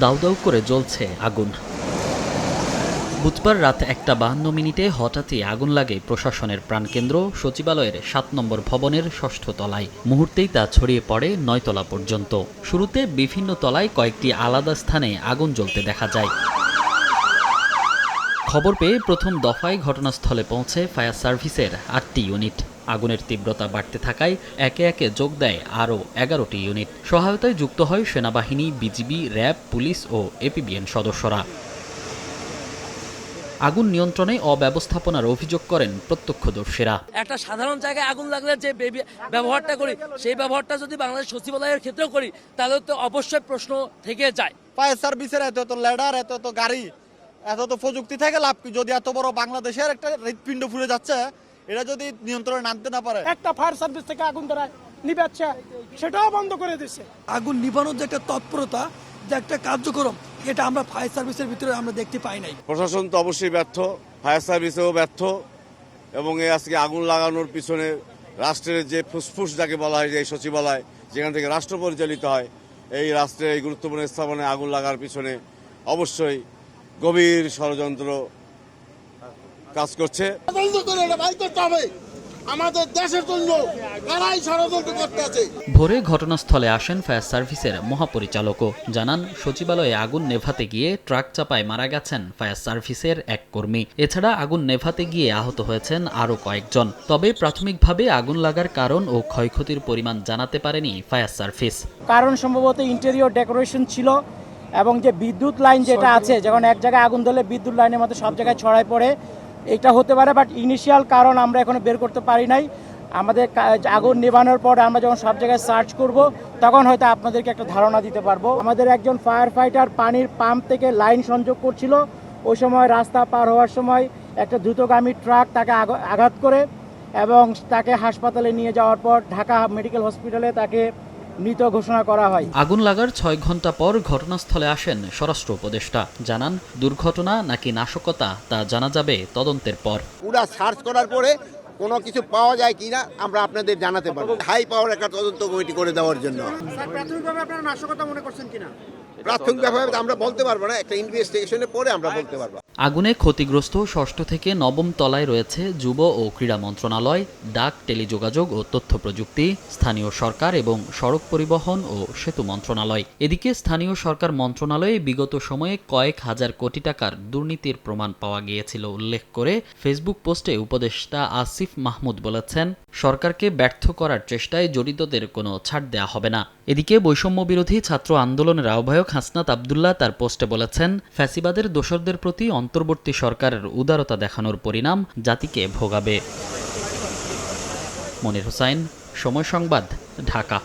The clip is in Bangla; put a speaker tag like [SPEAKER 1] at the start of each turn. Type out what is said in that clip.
[SPEAKER 1] দাউ দাউ করে জ্বলছে আগুন। বুধবার রাত একটা বাহান্ন মিনিটে হঠাৎই আগুন লাগে প্রশাসনের প্রাণকেন্দ্র, সচিবালয়ের সাত নম্বর ভবনের ষষ্ঠ তলায়। মুহূর্তেই তা ছড়িয়ে পড়ে নয়তলা পর্যন্ত। শুরুতে বিভিন্ন তলায় কয়েকটি আলাদা স্থানে আগুন জ্বলতে দেখা যায়। খবর পেয়ে প্রথম দফায় ঘটনাস্থলে পৌঁছে ফায়ার সার্ভিসের আটটি ইউনিট। আগুনের তীব্রতা বাড়তে থাকায় একে একে যোগ দেয় আরও এগারোটি ইউনিট। সহায়তায় যুক্ত হয় সেনাবাহিনী বিজিবি র্যাব পুলিশ ও এপিবিএন সদস্যরা। আগুন নিয়ন্ত্রণে অব্যবস্থাপনার অভিযোগ করেন প্রত্যক্ষদর্শীরা।
[SPEAKER 2] একটা সাধারণ জায়গায় আগুন লাগলে যে ব্যবহারটা করি সেই ব্যবহারটা যদি বাংলাদেশ সচিবালয়ের ক্ষেত্রেও করি তাহলে তো অবশ্যই প্রশ্ন থেকে যায়।
[SPEAKER 3] ফায়ার সার্ভিসের এত এত ল্যাডার এত এত গাড়ি এত তো প্রযুক্তি থেকে লাভ কি? যদি এত বড় বাংলাদেশের একটা হৃৎপিণ্ড ফুলে যাচ্ছে এটা যদি নিয়ন্ত্রণে আনতে না পারে?
[SPEAKER 4] একটা ফায়ার সার্ভিস থেকে আগুন ধরায় নিবাচ্ছে সেটাও বন্ধ করে দিচ্ছে
[SPEAKER 5] আগুন নিবানোর যে একটা তৎপরতা যে একটা কার্যক্রম এটা আমরা ফায়ার সার্ভিসের ভিতরে আমরা দেখতে পাই নাই।
[SPEAKER 6] প্রশাসন তো অবশ্যই ব্যর্থ ফায়ার সার্ভিসেও ব্যর্থ এবং এই আজকে আগুন লাগানোর পিছনে রাষ্ট্রের যে ফুসফুস যাকে বলা হয় যে এই সচিবালয় যেখান থেকে রাষ্ট্র পরিচালিত হয় এই রাষ্ট্রের এই গুরুত্বপূর্ণ স্থাপনে আগুন লাগার পিছনে অবশ্যই গভীর ষড়যন্ত্র কাজ করছে।
[SPEAKER 7] আমাদের দেশের জন্য কারাই ষড়যন্ত্র করতে আছে।
[SPEAKER 1] ভোরে ঘটনাস্থলে আসেন ফায়ার সার্ভিসের মহাপরিচালকও। জানান সচিবালয়ে আগুন নেভাতে গিয়ে ট্রাক চাপায় মারা গেছেন ফায়ার সার্ভিসের এক কর্মী। এছাড়া আগুন নেভাতে গিয়ে আহত হয়েছেন আরও কয়েকজন। তবে প্রাথমিকভাবে আগুন লাগার কারণ ও ক্ষয়ক্ষতির পরিমাণ জানাতে পারেনি ফায়ার সার্ভিস।
[SPEAKER 4] কারণ সম্ভবত ইন্টেরিয়র ডেকোরেশন ছিল এবং যে বিদ্যুৎ লাইন যেটা আছে যখন এক জায়গায় আগুন ধরলে বিদ্যুৎ লাইনের মধ্যে সব জায়গায় ছড়ায় পড়ে এটা হতে পারে বাট ইনিশিয়াল কারণ আমরা এখনও বের করতে পারি নাই। আমাদের আগুন নেভানোর পর আমরা যখন সব জায়গায় সার্চ করব, তখন হয়তো আপনাদেরকে একটা ধারণা দিতে পারব। আমাদের একজন ফায়ার ফাইটার পানির পাম্প থেকে লাইন সংযোগ করছিল। ওই সময় রাস্তা পার হওয়ার সময় একটা দ্রুতগামী ট্রাক তাকে আঘাত করে এবং তাকে হাসপাতালে নিয়ে যাওয়ার পর ঢাকা মেডিকেল হসপিটালে তাকে মৃত ঘোষণা করা হয়।
[SPEAKER 1] আগুন লাগার ছয় ঘণ্টা পর ঘটনাস্থলে আসেন স্বরাষ্ট্র উপদেষ্টা। জানান দুর্ঘটনা নাকি নাশকতা তা জানা যাবে তদন্তের পর।
[SPEAKER 7] পুরা সার্চ করার পরে কোনো কিছু পাওয়া যায় কিনা আমরা আপনাদের জানাতে পারব। হাই পাওয়ার একটা তদন্ত কমিটি করে দেওয়ার জন্য।
[SPEAKER 4] প্রাথমিকভাবে আপনারা নাশকতা মনে করছেন কিনা?
[SPEAKER 7] প্রাথমিকভাবে আমরা বলতে পারব না একটা ইনভেস্টিগেশনের পরে আমরা বলতে পারব।
[SPEAKER 1] আগুনে ক্ষতিগ্রস্ত ষষ্ঠ থেকে নবম তলায় রয়েছে যুব ও ক্রীড়া মন্ত্রণালয় ডাক টেলিযোগাযোগ ও তথ্য প্রযুক্তি স্থানীয় সরকার এবং সড়ক পরিবহন ও সেতু মন্ত্রণালয়। এদিকে স্থানীয় সরকার মন্ত্রণালয়ে বিগত সময়ে কয়েক হাজার কোটি টাকার দুর্নীতির প্রমাণ পাওয়া গিয়েছিল উল্লেখ করে ফেসবুক পোস্টে উপদেষ্টা আসিফ মাহমুদ বলেছেন সরকারকে ব্যর্থ করার চেষ্টায় জড়িতদের কোনো ছাড় দেওয়া হবে না। এদিকে বৈষম্য বিরোধী ছাত্র আন্দোলনের আহ্বায়ক হাসনাত আবদুল্লাহ তার পোস্টে বলেছেন, ফ্যাসিবাদের দোষরদের প্রতি অন্তর্বর্তী সরকারের উদারতা দেখানোর পরিণাম জাতিকে ভোগাবে। মনির হোসাইন, সময় সংবাদ, ঢাকা।